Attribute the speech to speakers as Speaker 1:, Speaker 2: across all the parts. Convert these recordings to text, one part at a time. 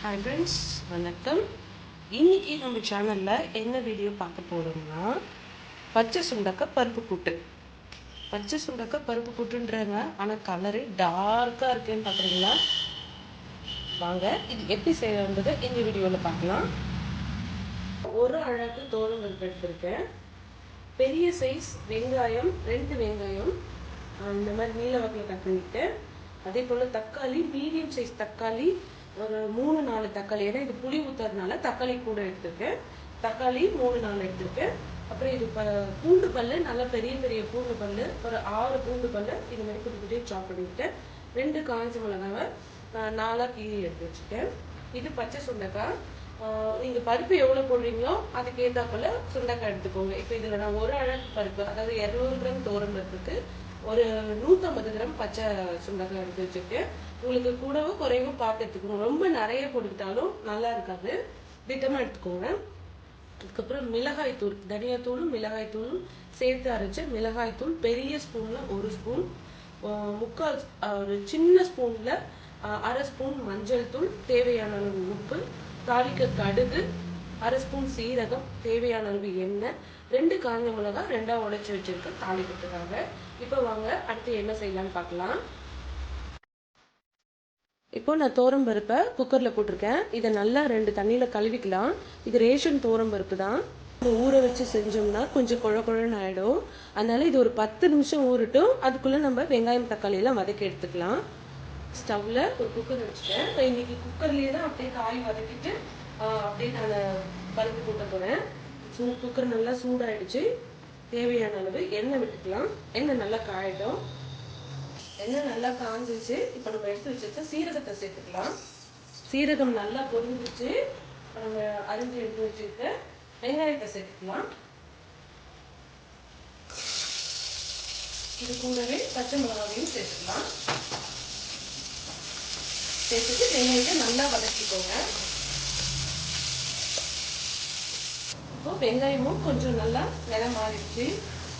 Speaker 1: Hi friends வணக்கம். இன்னைக்கு நம்ம சேனலில் என்ன வீடியோ பார்க்க போகிறோம்னா பச்சை சுண்டக்காய் பருப்பு கூட்டு. பச்சை சுண்டக்காய் பருப்பு கூட்டுன்றாங்க ஆனால் கலரு டார்க்காக இருக்குன்னு பார்க்குறீங்களா? வாங்க இது எப்படி செய்யறதுன்றதை இந்த வீடியோவில் பார்க்கலாம். ஒரு அழகு தோரம் பருப்பு எடுத்திருக்கேன். பெரிய சைஸ் வெங்காயம் ரெண்டு வெங்காயம் இந்த மாதிரி நீல வகையில் கட் பண்ணிக்கிட்டேன் அதே போல் தக்காளி மீடியம் சைஸ் தக்காளி ஒரு மூணு நாலு தக்காளி. ஏன்னா இது புளி ஊற்றுறதுனால தக்காளி கூட எடுத்திருக்கேன். தக்காளி மூணு நாலு எடுத்திருக்கேன். அப்புறம் இது ப பூண்டு பல்லு நல்லா பெரிய பெரிய பூண்டு பல்லு. ஒரு ஆறு பூண்டு பல்லு. இது மாதிரி குட்டி குட்டி சாப் பண்ணிக்கிட்டேன் ரெண்டு காஞ்ச மிளகாவை நாலாக கீழே கீரி எடுத்து வச்சுட்டேன் இது பச்சை சுண்டைக்காய் நீங்கள் பருப்பு எவ்வளோ போடுறீங்களோ அதுக்கு ஏற்றாப்பில் சுண்டக்காய் எடுத்துக்கோங்க. இப்போ இதில் நான் ஒரு அழகு பருப்பு அதாவது இரநூறு கிராம் தோரம் பருப்புக்கு ஒரு நூற்றம்பது கிராம் பச்சை சுண்டக்காய் எடுத்து வச்சுருக்கேன். உங்களுக்கு கூடவோ குறைவோ பார்த்து எடுத்துக்கோங்க ரொம்ப நிறைய போட்டுக்கிட்டாலும் நல்லா இருக்காது. திட்டமாக எடுத்துக்கோங்க. அதுக்கப்புறம் மிளகாய் தூள் தனியாத்தூளும் மிளகாய் தூளும் சேர்த்து அரைச்சி மிளகாய் தூள் பெரிய ஸ்பூனில் ஒரு ஸ்பூன் முக்கால் ஒரு சின்ன ஸ்பூனில் அரை ஸ்பூன் மஞ்சள் தூள் தேவையான அளவு உப்பு தாளிக்க கடுகு அரை ஸ்பூன் சீரகம் தேவையான அளவு எண்ணெய் ரெண்டு காஞ்ச மிளகாய் ரெண்டாக உடைச்சி வச்சிருக்க தாளிக்கிறதுக்காக. இப்போ வாங்க அடுத்து என்ன செய்யலாம்னு பார்க்கலாம். இப்போ நான் தோரம் பருப்பை குக்கரில் போட்டிருக்கேன். இதை நல்லா ரெண்டு தண்ணியில் கழுவிக்கலாம். இது ரேஷன் தோரம் பருப்பு தான். நம்ம ஊற வச்சு செஞ்சோம்னா கொஞ்சம் குழ குழன்னு ஆகிடும் அதனால இது ஒரு பத்து நிமிஷம் ஊறட்டும். அதுக்குள்ளே நம்ம வெங்காயம் தக்காளியெல்லாம் வதக்கி எடுத்துக்கலாம். ஸ்டவ்வில் ஒரு குக்கர் வச்சுட்டேன். இப்போ இன்னைக்கு குக்கர்லேயே தான் அப்படியே காய் வதக்கிட்டு அப்படியே நான் பருப்பு கூட்ட போகிறேன் சூ குக்கர் நல்லா சூடாயிடுச்சு. தேவையான அளவு எண்ணெய் விட்டுக்கலாம். எண்ணெய் நல்லா காயிடும் எண்ணெய் நல்லா காஞ்சிச்சு இப்போ நம்ம எடுத்து வச்சிருக்க சீரகத்தை சேர்த்துக்கலாம். சீரகம் நல்லா பொரிஞ்சிச்சு இப்போ நம்ம அரிஞ்சு எடுத்து வச்சிருக்க வெங்காயத்தை சேர்த்துக்கலாம். இது கூடவே பச்சை மிளகாவையும் சேர்த்துக்கலாம். சேர்த்துட்டு வெங்காயத்தை நல்லா வதக்கிக்கோங்க. இப்போ வெங்காயமும் கொஞ்சம் நல்லா நிறம் மாறிடுச்சு.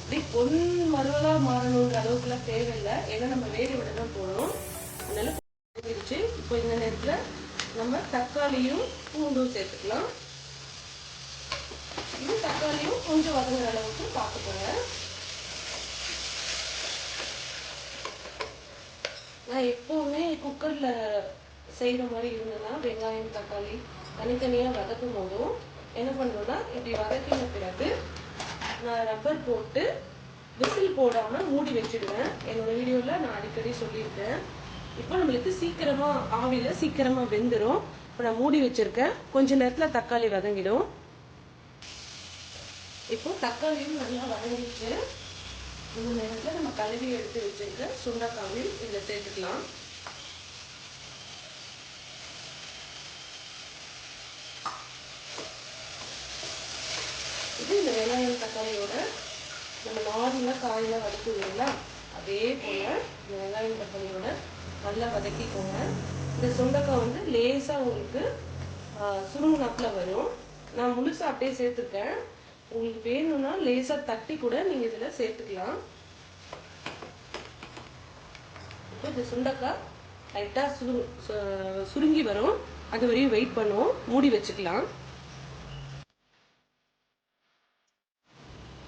Speaker 1: இப்படி பொன் மறுவலாக மாறணுன்ற அளவுக்குலாம் தேவையில்லை. ஏன்னா நம்ம வேக விட தான் போகிறோம் அதனால போயிடுச்சு இப்போ இந்த நேரத்தில் நம்ம தக்காளியும் பூண்டும் சேர்த்துக்கலாம். இது தக்காளியும் கொஞ்சம் வதங்குற அளவுக்கு பார்த்துக்கோங்க. நான் எப்போவுமே குக்கரில் செய்கிற மாதிரி இருந்ததுன்னா வெங்காயம் தக்காளி தனித்தனியாக வதக்கும் போதும் என்ன பண்ணுறோன்னா இப்படி வதக்கின பிறகு நான் ரப்பர் போட்டு விசில் போடாமல் மூடி வச்சிடுவேன். என்னோட வீடியோவில் நான் அடிக்கடி சொல்லியிருக்கேன். இப்போ நம்மளுக்கு சீக்கிரமாக ஆவியில் சீக்கிரமாக வெந்துடும் இப்போ நான் மூடி வச்சுருக்கேன். கொஞ்ச நேரத்தில் தக்காளி வதங்கிடும். இப்போ தக்காளியும் நல்லா வதங்கிட்டு இந்த நேரத்தில் நம்ம கழுவி எடுத்து வச்சிருக்க சுண்டக்காவையும் இதில் சேர்த்துக்கலாம். இது இந்த வெங்காயம் தக்காளியோட நம்ம நார்மலாக காயெல்லாம் வதக்குவோம் இல்லைங்களா அதே போல் இந்த வெங்காயம் தக்காளியோட நல்லா வதக்கிக்கோங்க. இந்த சுண்டக்காய் வந்து லேசாக உங்களுக்கு சுருங்கினாப்பில் வரும். நான் முழுசாக அப்படியே சேர்த்துருக்கேன். உங்களுக்கு வேணும்னா லேசாக தட்டி கூட நீங்கள் இதில் சேர்த்துக்கலாம். இப்போ இந்த சுண்டைக்காய். லைட்டாக சுரு சு- சுருங்கி வரும். அது வரையும் வெயிட் பண்ணுவோம். மூடி வச்சுக்கலாம்.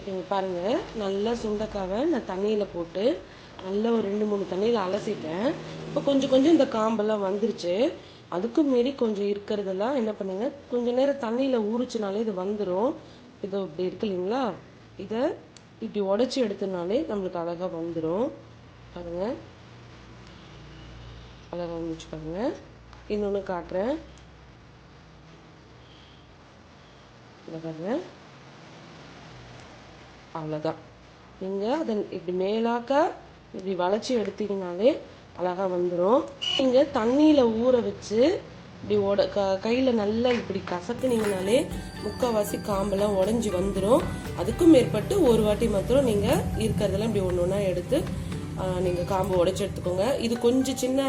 Speaker 1: இங்க பாருங்கள் நல்லா சுண்டக்காவை நான் தண்ணியில் போட்டு நல்லா ஒரு ரெண்டு மூணு தண்ணியில் அலசிட்டேன். இப்போ கொஞ்சம் கொஞ்சம் இந்த காம்பெல்லாம் வந்துருச்சு. அதுக்கு மீறி கொஞ்சம் இருக்கிறதெல்லாம் என்ன பண்ணுங்க? கொஞ்சம் நேரம் தண்ணியில் ஊறிச்சினாலே இது வந்துடும் இதோ இப்படி இருக்கு இல்லைங்களா? இதை இப்படி உடச்சி எடுத்தனாலே நம்மளுக்கு அழகாக வந்துடும் பாருங்க. அழகாக வந்துச்சு பாருங்க. இன்னொன்று காட்டுறேன். இதை பாருங்க. அவ்வளோதான் நீங்கள் அதை இப்படி மேலாக்க இப்படி வளைச்சி எடுத்தீங்கனாலே அழகாக வந்துடும் நீங்கள் தண்ணியில் ஊற வச்சு இப்படி உட க கையில் நல்லா இப்படி கசக்குனீங்கனாலே முக்கால்வாசி காம்பெல்லாம் உடஞ்சி வந்துடும் அதுக்கும் மேற்பட்டு ஒரு வாட்டி மாத்திரம் நீங்கள் இருக்கிறதெல்லாம் இப்படி ஒன்று ஒன்றா எடுத்து நீங்கள் காம்பு உடச்சி எடுத்துக்கோங்க. இது கொஞ்சம் சின்ன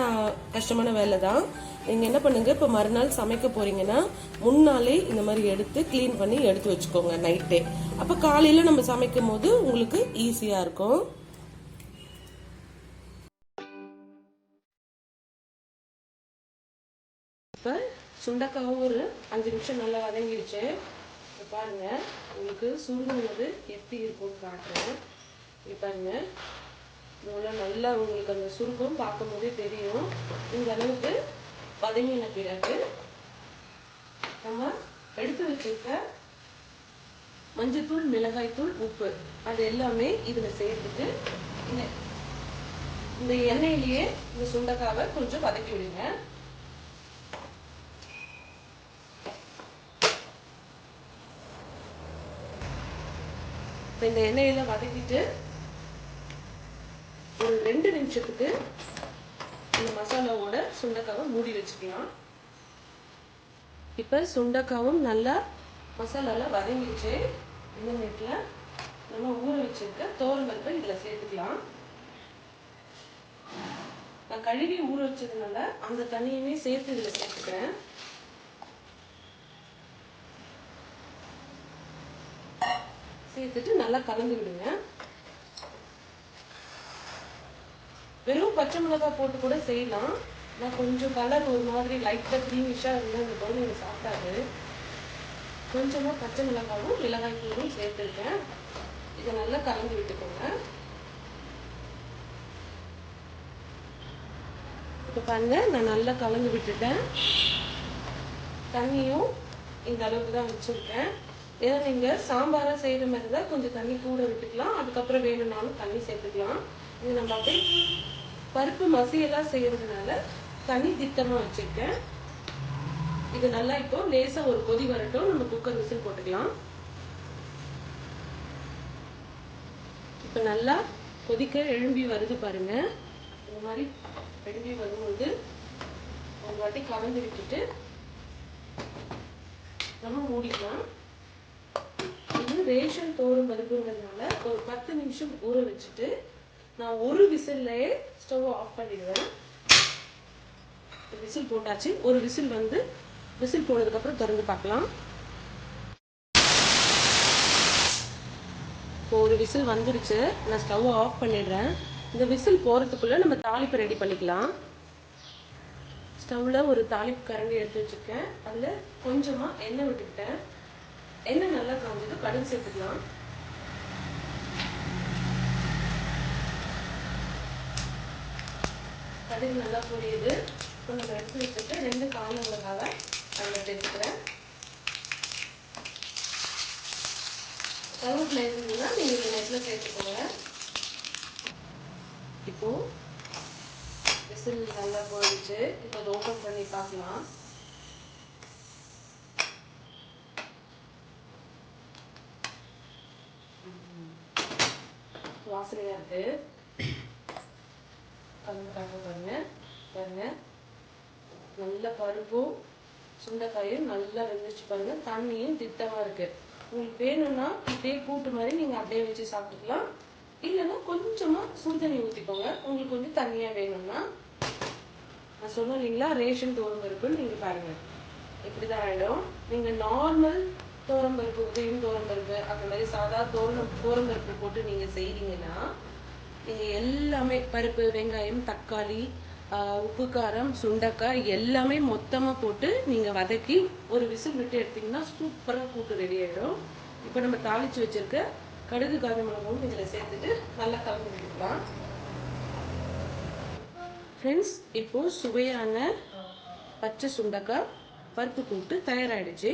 Speaker 1: கஷ்டமான வேலை தான். நீங்கள் என்ன பண்ணுங்கள் இப்போ மறுநாள் சமைக்க போகிறீங்கன்னா முன்னாலே இந்த மாதிரி எடுத்து க்ளீன் பண்ணி எடுத்து வச்சுக்கோங்க நைட்டே அப்போ காலையில் நம்ம சமைக்கும் போது உங்களுக்கு ஈஸியாக இருக்கும். சுண்டக்காவும் ஒரு அஞ்சு நிமிஷம் நல்லா வதங்கிடுச்சு. இப்போ பாருங்க. உங்களுக்கு சுருங்கும்போது எப்படி இருக்கும்னு காட்டுறேன். இப்போ பாருங்க. நல்லா நல்லா உங்களுக்கு அந்த சுருக்கம் பார்க்கும்போதே தெரியும். இந்த அளவுக்கு வதங்கின பிறகு நம்ம எடுத்து வச்சிருக்க மஞ்சத்தூள் மிளகாய்த்தூள் உப்பு அது எல்லாமே இதில் சேர்த்துட்டு இந்த இந்த எண்ணெயிலேயே இந்த சுண்டக்காவை கொஞ்சம் வதக்கி விடுங்க. இப்போ இந்த எண்ணெயில் வதக்கிட்டு ஒரு ரெண்டு நிமிஷத்துக்கு இந்த மசாலாவோட சுண்டக்காவை மூடி வச்சுக்கலாம். இப்போ சுண்டக்காவும் நல்லா மசாலாலாம் வதங்கிடுச்சு. இந்த நேரத்தில் நம்ம ஊற வச்சிருக்க தோல் பருப்பை இதில் சேர்த்துக்கலாம். நான் கழுவி ஊற வச்சதுனால அந்த தண்ணியுமே சேர்த்து இதில் சேர்த்துக்கிறேன். சேர்த்துட்டு நல்லா கலந்து விடுங்க. வெறும் பச்சை மிளகாய் போட்டு கூட செய்யலாம். நான் கொஞ்சம் கலர் ஒரு மாதிரி லைட்டாக க்ரீமிஷாக இருந்தால் அந்த குழந்தைங்க சாப்பிட்டாது கொஞ்சமாக பச்சை மிளகாவும் மிளகாய் தூளும் சேர்த்துருக்கேன். இதை நல்லா கலந்து விட்டுக்கோங்க. இப்போ பாருங்க நான் நல்லா கலந்து விட்டுட்டேன். தண்ணியும் இந்த அளவுக்கு தான் வச்சுருக்கேன். ஏன்னா நீங்கள் சாம்பாராக செய்கிற மாதிரி தான் கொஞ்சம் தண்ணி கூட விட்டுக்கலாம். அதுக்கப்புறம் வேணும்னாலும் தண்ணி சேர்த்துக்கலாம். இது நம்ம அப்படியே பருப்பு மசியெல்லாம் செய்கிறதுனால தண்ணி திட்டமாக வச்சுருக்கேன். இது நல்லா இப்போ லேசாக ஒரு கொதி வரட்டும். நம்ம குக்கர் விசில் போட்டுக்கலாம். இப்போ நல்லா கொதிக்க எழும்பி வருது பாருங்க. இந்த மாதிரி எழும்பி வரும்போது ஒரு வாட்டி கலந்து விட்டுட்டு நம்ம மூடிக்கலாம். ரேஷன் தோறும் பருப்புங்கிறதுனால ஒரு பத்து நிமிஷம் ஊற வச்சுட்டு நான் ஒரு விசில்லையே ஸ்டவ் ஆஃப் பண்ணிடுவேன். விசில் போட்டாச்சு. ஒரு விசில் வந்து விசில் போனதுக்கப்புறம் திறந்து பார்க்கலாம். இப்போ ஒரு விசில் வந்துடுச்சு நான் ஸ்டவ் ஆஃப் பண்ணிடுறேன். இந்த விசில் போகிறதுக்குள்ளே நம்ம தாளிப்பு ரெடி பண்ணிக்கலாம். ஸ்டவ்வில் ஒரு தாளிப்பு கரண்டி எடுத்து வச்சுருக்கேன். அதில் கொஞ்சமாக எண்ணெய் விட்டுக்கிட்டேன். எண்ணெய் நல்லா காஞ்சது கடுகு சேர்த்துக்கலாம். கடுகு நல்லா பொரியுது. கொஞ்சம் எடுத்து வச்சுட்டு ரெண்டு கால மிளகாவை அதில் சேர்த்துக்கிறேன். கருவேப்பிலை இருந்ததுன்னா நீங்கள் இந்த நெட்டில் சேர்த்துக்கோங்க. இப்போ விசில் நல்லா போயிடுச்சு. இப்போ அதை ஓப்பன் பண்ணி பார்க்கலாம். ஆசிரியருக்கு இருக்கு பாருங்க பாருங்க நல்ல பருப்பும் சுண்டைக்காயும் நல்லா வெந்துச்சு பாருங்க. தண்ணியும் திட்டமாக இருக்கு. உங்களுக்கு வேணும்னா இப்படியே கூட்டு மாதிரி நீங்கள் அப்படியே வச்சு சாப்பிட்டுக்கலாம். இல்லைன்னா கொஞ்சமாக சுடுதண்ணி ஊற்றிக்கோங்க உங்களுக்கு கொஞ்சம் தண்ணியாக வேணும்னா. நான் சொன்னேன் இல்லைங்களா? ரேஷன் தோறும் இருக்குன்னு நீங்கள் பாருங்கள் இப்படி தான் ஆகிடும் நீங்கள் நார்மல் தோரம் பருப்பு உதயம் தோரம் பருப்பு அந்த மாதிரி சாதா தோரம் தோரம் பருப்பு போட்டு நீங்கள் செய்கிறீங்கன்னா நீங்கள் எல்லாமே பருப்பு வெங்காயம் தக்காளி உப்பு காரம் சுண்டக்காய் எல்லாமே மொத்தமாக போட்டு நீங்கள் வதக்கி ஒரு விசில் விட்டு எடுத்தீங்கன்னா சூப்பராக கூட்டு ரெடி ஆகிடும் இப்போ நம்ம தாளித்து வச்சுருக்க கடுகு காஞ்ச மிளகாவும் இதில் சேர்த்துட்டு நல்லா கலந்து விட்டுக்கலாம். ஃப்ரெண்ட்ஸ் இப்போது சுவையான பச்சை சுண்டக்காய் பருப்பு கூட்டு தயாராகிடுச்சு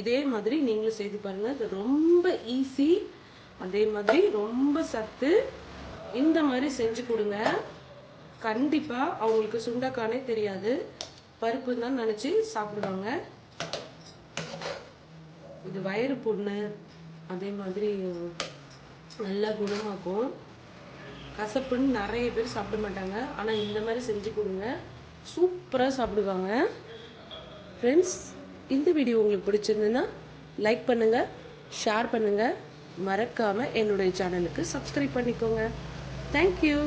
Speaker 1: இதே மாதிரி நீங்களும் செய்து பாருங்க. இது ரொம்ப ஈஸி அதே மாதிரி ரொம்ப சத்து. இந்த மாதிரி செஞ்சு கொடுங்க. கண்டிப்பாக அவங்களுக்கு சுண்டக்கானே தெரியாது. பருப்பு தான் நினச்சி சாப்பிடுவாங்க. இது வயிறு புண்ணு. அதே மாதிரி நல்லா குணமாக்கும். கசப்புன்னு நிறைய பேர் சாப்பிட மாட்டாங்க. ஆனால் இந்த மாதிரி செஞ்சு கொடுங்க. சூப்பராக சாப்பிடுவாங்க. ஃப்ரெண்ட்ஸ் இந்த வீடியோ உங்களுக்கு பிடிச்சிருந்ததுன்னா லைக் பண்ணுங்கள் ஷேர் பண்ணுங்கள் மறக்காமல் என்னுடைய சேனலுக்கு சப்ஸ்கிரைப் பண்ணிக்கோங்க. தேங்க்யூ